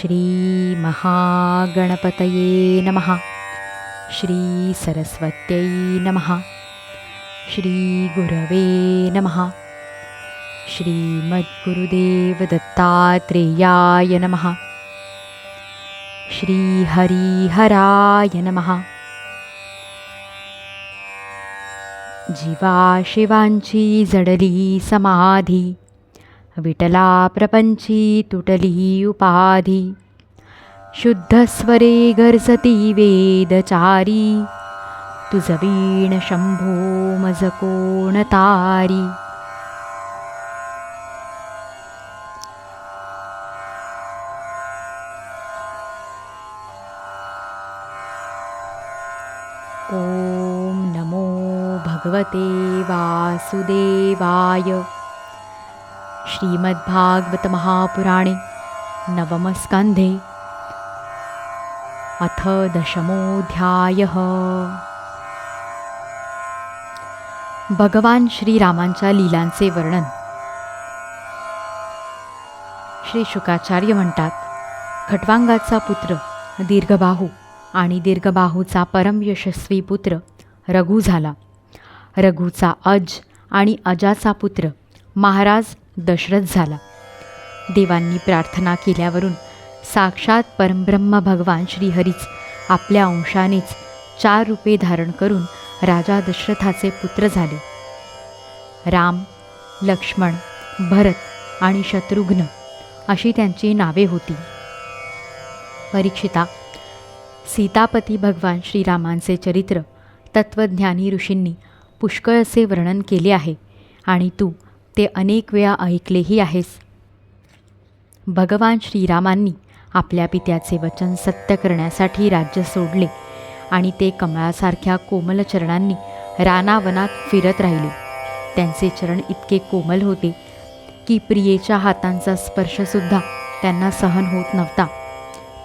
श्रीमहागणपतये नमः। श्रीसरस्वत्यै नमः। श्रीगुरवे नमः। श्रीमद्गुरुदेवदत्तात्रेयाय नमः। श्रीहरिहराय नमः। जीवा शिवांची जडली समाधी विटला प्रपञ्ची तुटली उपाधि। शुद्धस्वरे गर्जति वेदचारी। तुजवीण शम्भो मजकोणतारी। ॐ नमो भगवते वासुदेवाय। श्रीमद्भागवतमहापुराणे नवमस्कन्धे अथ दशमोऽध्यायः। भगवान श्रीरामांच्या लीलांचे वर्णन। श्री शुकाचार्य म्हणतात खटवांगाचा पुत्र दीर्घबाहू आणि दीर्घबाहूचा परम यशस्वी पुत्र रघु झाला. रघुचा अज आणि अजाचा पुत्र महाराज दशरथ झाला. देवांनी प्रार्थना केल्यावरून साक्षात परमब्रह्म भगवान श्रीहरीच आपल्या अंशानेच चार रूपे धारण करून राजा दशरथाचे पुत्र झाले. राम लक्ष्मण भरत आणि शत्रुघ्न अशी त्यांची नावे होती. परीक्षिता सीतापती भगवान श्रीरामांचे चरित्र तत्त्वज्ञानी ऋषींनी पुष्कळ असे वर्णन केले आहे आणि तू ते अनेक वेळा ऐकलेही आहेस. भगवान श्रीरामांनी आपल्या पित्याचे वचन सत्य करण्यासाठी राज्य सोडले आणि ते कमळासारख्या कोमल चरणांनी रानावनात फिरत राहिले. त्यांचे चरण इतके कोमल होते की प्रियेच्या हातांचा स्पर्शसुद्धा त्यांना सहन होत नव्हता.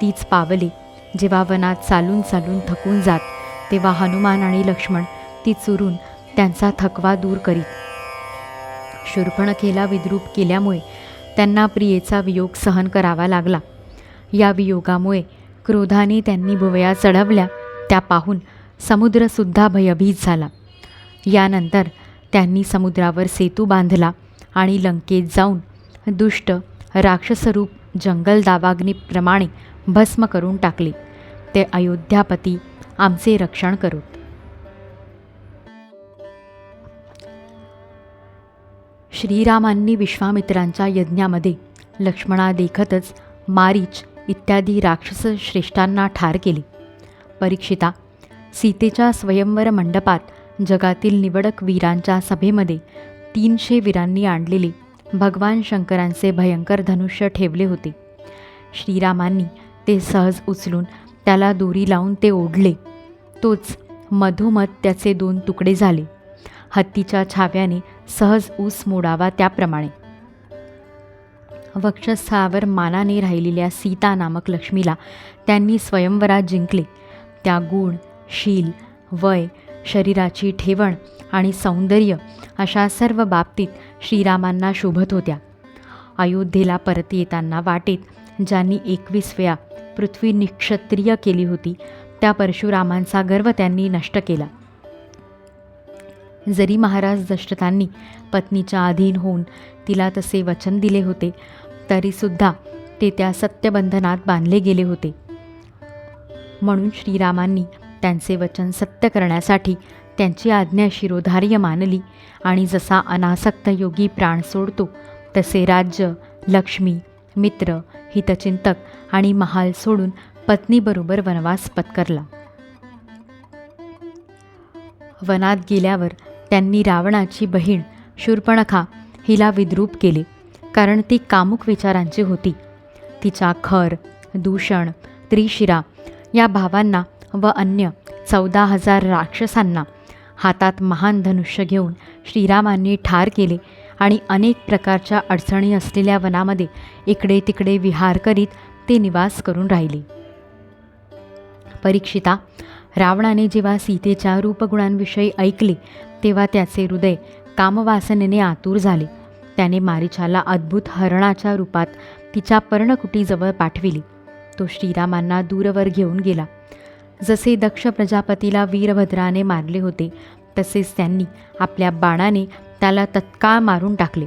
तीच पावले जेव्हा वनात चालून चालून थकून जात तेव्हा हनुमान आणि लक्ष्मण ती चुरून त्यांचा थकवा दूर करीत शूर्पणखेला विद्रूप केल्यामुळे त्यांना प्रियेचा वियोग सहन करावा लागला. या वियोगामुळे क्रोधाने त्यांनी भुवया चढवल्या त्या पाहून समुद्रसुद्धा भयभीत झाला. यानंतर त्यांनी समुद्रावर सेतू बांधला आणि लंकेत जाऊन दुष्ट राक्षसरूप जंगल दावाग्नीप्रमाणे भस्म करून टाकले. ते अयोध्यापती आमचे रक्षण करोत. श्रीरामांनी विश्वामित्रांच्या यज्ञामध्ये लक्ष्मणा देखतच मारीच इत्यादी राक्षस श्रेष्ठांना ठार केले. परीक्षिता सीतेच्या स्वयंवर मंडपात जगातील निवडक वीरांच्या सभेमध्ये तीनशे वीरांनी आणलेले भगवान शंकरांचे भयंकर धनुष्य ठेवले होते. श्रीरामांनी ते सहज उचलून त्याला दोरी लावून ते ओढले. तोच मधोमध त्याचे दोन तुकडे झाले. हत्तीच्या छाव्याने सहज ऊस मोडावा त्याप्रमाणे. वक्षस्थळावर मानाने राहिलेल्या सीता नामक लक्ष्मीला त्यांनी स्वयंवरात जिंकले. त्या गुण शील वय शरीराची ठेवण आणि सौंदर्य अशा सर्व बाबतीत श्रीरामांना शोभत होत्या. अयोध्येला परत येताना वाटेत ज्यांनी एकवीस वेळा पृथ्वी निक्षत्रिय केली होती त्या परशुरामांचा गर्व त्यांनी नष्ट केला. जरी महाराज दशरथांनी पत्नीच्या अधीन होऊन तिला तसे वचन दिले होते तरीसुद्धा ते त्या सत्यबंधनात बांधले गेले होते. म्हणून श्रीरामांनी त्यांचे वचन सत्य करण्यासाठी त्यांची आज्ञा शिरोधार्य मानली आणि जसा अनासक्त योगी प्राण सोडतो तसे राज्य लक्ष्मी मित्र हितचिंतक आणि महाल सोडून पत्नीबरोबर वनवास पत्करला. वनात गेल्यावर त्यांनी रावणाची बहीण शूर्पणखा हिला विद्रूप केले कारण ती कामुक विचारांची होती. तिच्या खर दूषण त्रिशिरा या भावांना व अन्य चौदा हजार राक्षसांना हातात महान धनुष्य घेऊन श्रीरामांनी ठार केले आणि अनेक प्रकारच्या अडचणी असलेल्या वनामध्ये इकडे तिकडे विहार करीत ते निवास करून राहिले. परीक्षिता रावणाने जेव्हा सीतेच्या रूपगुणांविषयी ऐकले तेव्हा त्याचे हृदय कामवासनेने आतूर झाले. त्याने मारिचाला अद्भुत हरणाच्या रूपात तिच्या पर्णकुटीजवळ पाठविली. तो श्रीरामांना दूरवर घेऊन गेला. जसे दक्ष प्रजापतीला वीरभद्राने मारले होते तसेच त्यांनी आपल्या बाणाने त्याला तत्काळ मारून टाकले.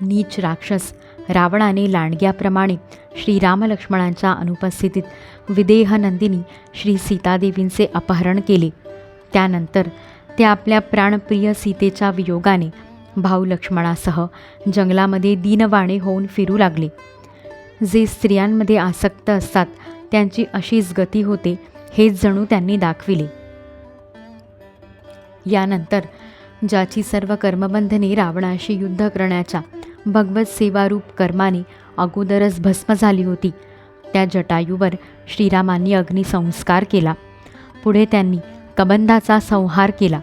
नीच राक्षस रावणाने लांडग्याप्रमाणे श्रीरामलक्ष्मणांच्या अनुपस्थितीत विदेहनंदिनी श्री सीतादेवींचे अपहरण केले. त्यानंतर ते आपल्या प्राणप्रिय सीतेच्या वियोगाने भाऊ लक्ष्मणासह जंगलामध्ये दीनवाणे होऊन फिरू लागले. जे स्त्रियांमध्ये आसक्त असतात त्यांची अशीच गती होते हेच जणू त्यांनी दाखविले. यानंतर ज्याची सर्व कर्मबंधने रावणाशी युद्ध करण्याच्या भगवत सेवारूप कर्माने अगोदरच भस्म झाली होती त्या जटायूवर श्रीरामांनी अग्निसंस्कार केला. पुढे त्यांनी कबंधाचा संहार केला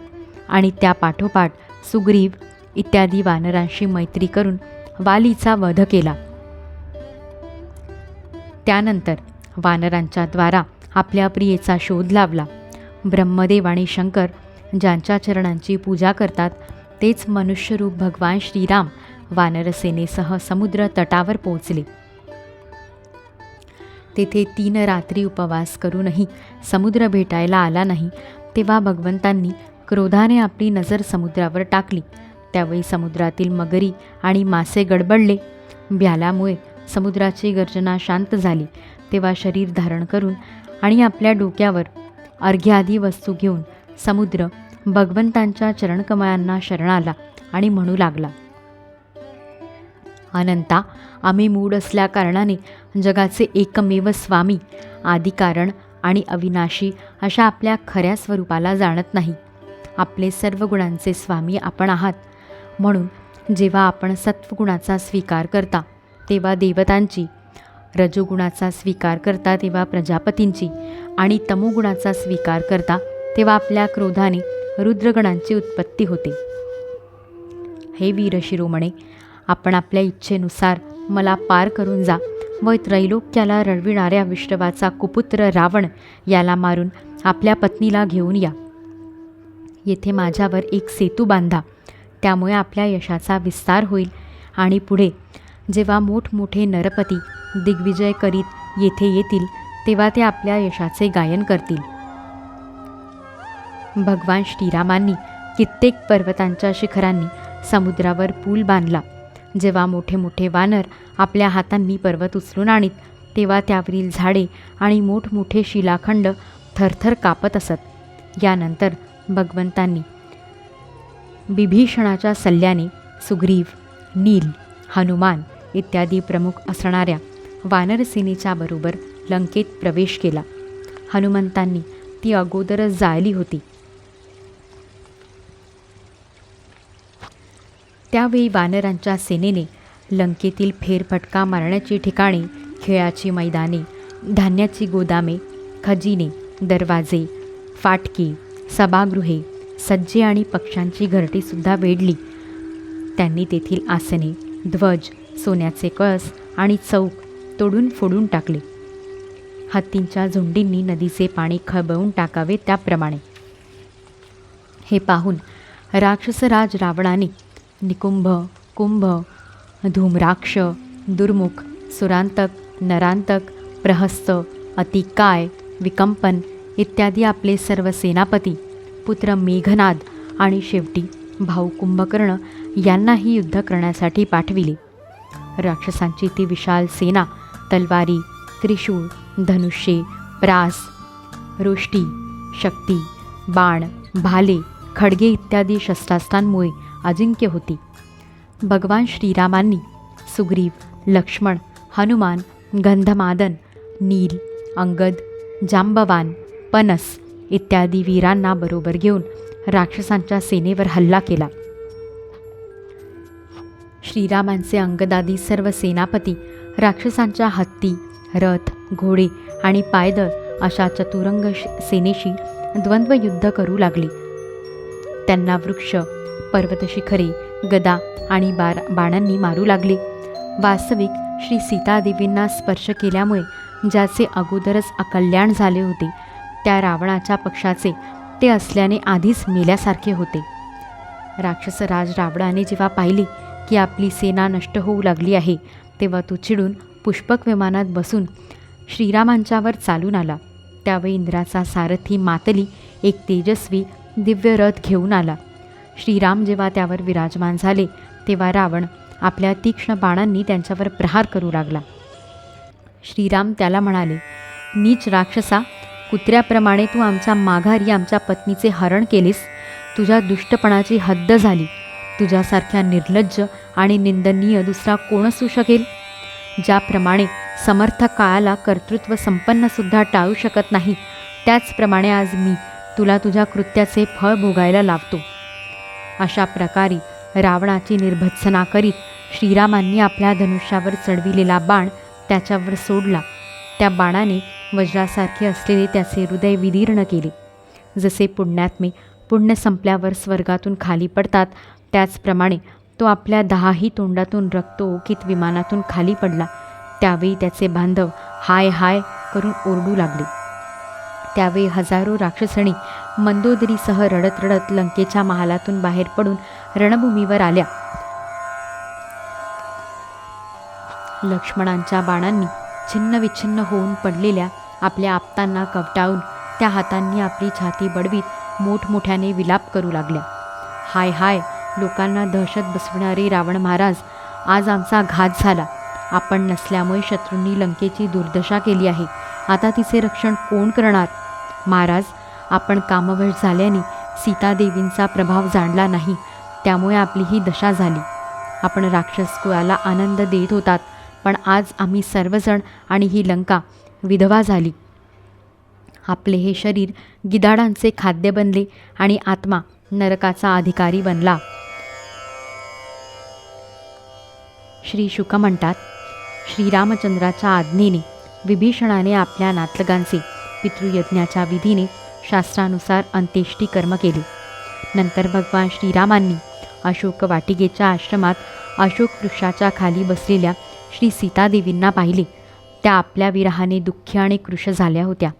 आणि त्या पाठोपाठ सुग्रीव इत्यादी वानरांशी मैत्री करून वालीचा वध केला. त्यानंतर वानरांच्या द्वारा आपल्या प्रियेचा शोध लावला. ब्रह्मदेव आणि शंकर ज्यांच्या चरणांची पूजा करतात तेच मनुष्यरूप भगवान श्रीराम वानरसेनेसह समुद्र तटावर पोहोचले. तेथे तीन रात्री उपवास करूनही समुद्र भेटायला आला नाही तेव्हा भगवंतांनी क्रोधाने आपली नजर समुद्रावर टाकली. त्यावेळी समुद्रातील मगरी आणि मासे गडबडले. भ्याल्यामुळे समुद्राची गर्जना शांत झाली. तेव्हा शरीर धारण करून आणि आपल्या डोक्यावर अर्घ्यादी वस्तू घेऊन समुद्र भगवंतांच्या चरणकमळांना शरण आला आणि म्हणू लागला अनंता आम्ही मूड असल्याकारणाने जगाचे एकमेव स्वामी आदिकारण आणि अविनाशी अशा आपल्या खऱ्या स्वरूपाला जाणत नाही. आपले सर्व गुणांचे स्वामी आपण आहात. म्हणून जेव्हा आपण सत्वगुणाचा स्वीकार करता तेव्हा देवतांची रजोगुणाचा स्वीकार करता तेव्हा प्रजापतींची आणि तमोगुणाचा स्वीकार करता तेव्हा आपल्या क्रोधाने रुद्रगणांची उत्पत्ती होते. हे वीर शिरोमणे आपण आपल्या इच्छेनुसार मला पार करून जा. व त्रैलोक्याला रडविणाऱ्या विष्णवाचा कुपुत्र रावण याला मारून आपल्या पत्नीला घेऊन या. येथे माझ्यावर एक सेतू बांधा. त्यामुळे आपल्या यशाचा विस्तार होईल. आणि पुढे जेव्हा मोठमोठे नरपती दिग्विजय करीत येथे येतील तेव्हा ते आपल्या यशाचे गायन करतील. भगवान श्रीरामांनी कित्येक पर्वतांच्या शिखरांनी समुद्रावर पूल बांधला. जेव्हा मोठे मोठे वानर आपल्या हातांनी पर्वत उचलून आणीत तेव्हा त्यावरील झाडे आणि मोठमोठे शिलाखंड थरथर कापत असत. यानंतर भगवंतांनी बिभीषणाच्या सल्ल्याने सुग्रीव नील हनुमान इत्यादी प्रमुख असणाऱ्या वानरसेनेच्या बरोबर लंकेत प्रवेश केला. हनुमंतांनी ती अगोदरच जाळली होती. त्यावेळी वानरांच्या सेनेने लंकेतील फेरफटका मारण्याची ठिकाणे खेळाची मैदाने धान्याची गोदामे खजिने दरवाजे फाटके सभागृहे सज्जे आणि पक्ष्यांची घरटीसुद्धा वेढली. त्यांनी तेथील आसने ध्वज सोन्याचे कळस आणि चौक तोडून फोडून टाकले. हत्तींच्या झुंडींनी नदीचे पाणी खळबळून टाकावे त्याप्रमाणे. हे पाहून राक्षसराज रावणाने निकुंभ कुंभ धूम्राक्ष दुर्मुख सुरांतक नरांतक प्रहस्त अतिकाय विकंपन इत्यादी आपले सर्व सेनापती पुत्र मेघनाद आणि शेवटी भाऊ कुंभकर्ण यांनाही युद्ध करण्यासाठी पाठविले. राक्षसांची ती विशाल सेना तलवारी त्रिशूळ धनुष्ये प्रास रोष्टी शक्ती बाण भाले खडगे इत्यादी शस्त्रास्त्रांमुळे अजिंक्य होती. भगवान श्रीरामांनी सुग्रीव लक्ष्मण हनुमान गंधमादन नील अंगद जांबवान पनस इत्यादी वीरांना बरोबर घेऊन राक्षसांच्या सेनेवर हल्ला केला. श्रीरामांचे अंगदादी सर्व सेनापती राक्षसांच्या हत्ती रथ घोडे आणि पायदळ अशा चतुरंग श- सेनेशी द्वंद्वयुद्ध करू लागले. त्यांना वृक्ष पर्वतशिखरे गदा आणि बार बाणांनी मारू लागले. वास्तविक श्री सीतादेवींना स्पर्श केल्यामुळे ज्याचे अगोदरच अकल्याण झाले होते त्या रावणाच्या पक्षाचे ते असल्याने आधीच मेल्यासारखे होते. राक्षसराज रावणाने जेव्हा पाहिले की आपली सेना नष्ट होऊ लागली आहे तेव्हा तो चिडून पुष्पक विमानात बसून श्रीरामांच्यावर चालून आला. त्यावेळी इंद्राचा सारथी मातली एक तेजस्वी दिव्य रथ घेऊन आला. श्रीराम जेव्हा त्यावर विराजमान झाले तेव्हा रावण आपल्या तीक्ष्ण बाणांनी त्यांच्यावर प्रहार करू लागला. श्रीराम त्याला म्हणाले नीच राक्षसा कुत्र्याप्रमाणे तू आमच्या माघारी आमच्या पत्नीचे हरण केलेस. तुझ्या दुष्टपणाची हद्द झाली. तुझ्यासारख्या निर्लज्ज आणि निंदनीय दुसरा कोण असू शकेल? ज्याप्रमाणे समर्थ काळाला कर्तृत्व संपन्नसुद्धा टाळू शकत नाही त्याचप्रमाणे आज मी तुला तुझ्या कृत्याचे फळ भोगायला लावतो. अशा प्रकारे रावणाची निर्भत्सना करीत श्रीरामांनी आपल्या धनुष्यावर चढविलेला बाण त्याच्यावर सोडला. त्या बाणाने वज्रासारखे असलेले त्याचे हृदय विदीर्ण केले. जसे पुण्यात्मे पुण्य संपल्यावर स्वर्गातून खाली पडतात त्याचप्रमाणे तो आपल्या दहाही तोंडातून रक्त ओकीत विमानातून खाली पडला. त्यावेळी त्याचे बांधव हाय हाय करून ओरडू लागले. त्यावेळी हजारो राक्षसणी मंदोदरीसह रडत रडत लंकेच्या महालातून बाहेर पडून रणभूमीवर आल्या. लक्ष्मणांच्या बाणांनी छिन्नविच्छिन्न होऊन पडलेल्या आपल्या आपतांना कवटाळून त्या हातांनी आपली छाती बडवीत मोठमोठ्याने विलाप करू लागल्या. हाय हाय लोकांना दहशत बसविणारे रावण महाराज आज आमचा घात झाला. आपण नसल्यामुळे शत्रूंनी लंकेची दुर्दशा केली आहे. आता तिचे रक्षण कोण करणार? महाराज आपण कामवश झाल्याने सीतादेवींचा प्रभाव जाणला नाही त्यामुळे आपली ही दशा झाली. आपण राक्षस कुळाला आनंद देत होतात पण आज आम्ही सर्वजण आणि ही लंका विधवा झाली. आपले हे शरीर गिधाडांचे खाद्य बनले आणि आत्मा नरकाचा अधिकारी बनला. श्री शुक म्हणतात श्रीरामचंद्राच्या आज्ञेने विभीषणाने आपल्या नातलगांचे पितृयज्ञाच्या विधीने शास्त्रानुसार अंत्येष्टी कर्म केले. नंतर भगवान श्रीरामांनी अशोक वाटिकेच्या आश्रमात अशोक वृक्षाच्या खाली बसलेल्या श्री सीतादेवींना पाहिले. त्या आपल्या विरहाने दुःखी आणि कृश झाल्या होत्या.